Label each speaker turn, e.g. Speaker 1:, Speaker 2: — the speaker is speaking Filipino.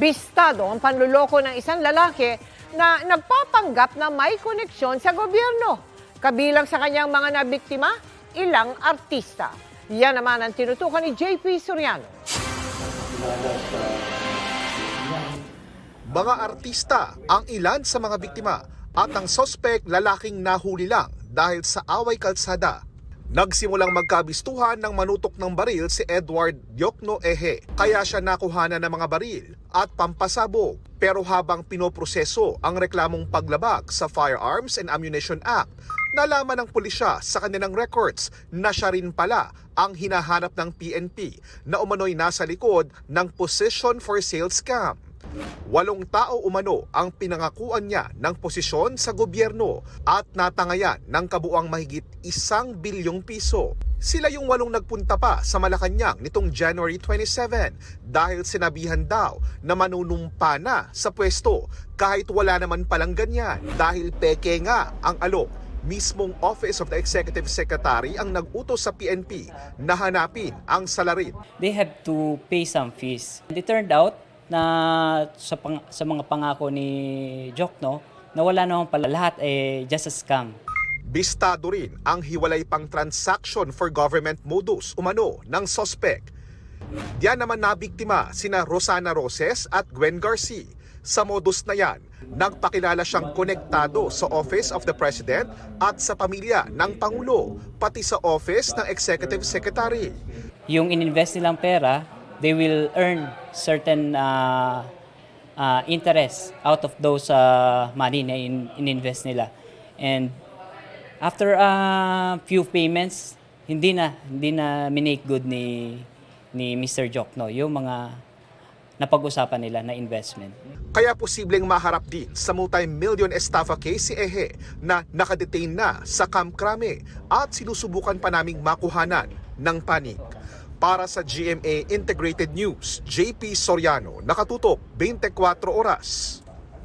Speaker 1: Bistado ang panluloko ng isang lalaki na nagpapanggap na may koneksyon sa gobyerno. Kabilang sa kanyang mga nabiktima, ilang artista. Yan naman ang tinutukan ni JP Soriano.
Speaker 2: Mga artista ang ilan sa mga biktima at ang sospek lalaking nahuli lang dahil sa away kalsada. Nagsimulang magkabistuhan ng manutok ng baril si Edward Diokno Ehe kaya siya nakuhanan ng mga baril at pampasabog. Pero habang pinoproseso ang reklamong paglabag sa Firearms and Ammunition Act, nalaman ng pulisya sa kanilang records na siya rin pala ang hinahanap ng PNP na umano'y nasa likod ng Position for Sale scam. Walong tao umano ang pinangakuan niya ng posisyon sa gobyerno at natangayan ng kabuang mahigit isang bilyong piso. Sila yung walong nagpunta pa sa Malacanang nitong January 27 dahil sinabihan daw na manunumpa na sa pwesto kahit wala naman palang ganyan dahil peke nga ang alok mismong Office of the Executive Secretary ang nag-utos sa PNP na hanapin ang salarin.
Speaker 3: they have to pay some fees. And it turned out na sa, pang, sa mga pangako ni Jokno, na wala naman pala lahat eh just a scam.
Speaker 2: Bistado rin ang hiwalay pang transaction for government modus umano ng sospek. Diyan naman nabiktima sina Rosana Roses at Gwen Garcia. Sa modus na yan, nagpakilala siyang konektado sa Office of the President at sa pamilya ng Pangulo, pati sa Office ng Executive Secretary.
Speaker 3: Yung ininvest nilang pera, they will earn certain uh, uh, interest out of those uh, money na in, ininvest nila. And after a few payments, hindi na hindi na minake good ni ni Mr. Jokno yung mga napag-usapan nila na investment.
Speaker 2: Kaya posibleng maharap din sa multi-million estafa case si Ehe na nakadetain na sa Camp Crame at sinusubukan pa naming makuhanan ng panig. Para sa GMA Integrated News, JP Soriano, nakatutok 24 oras.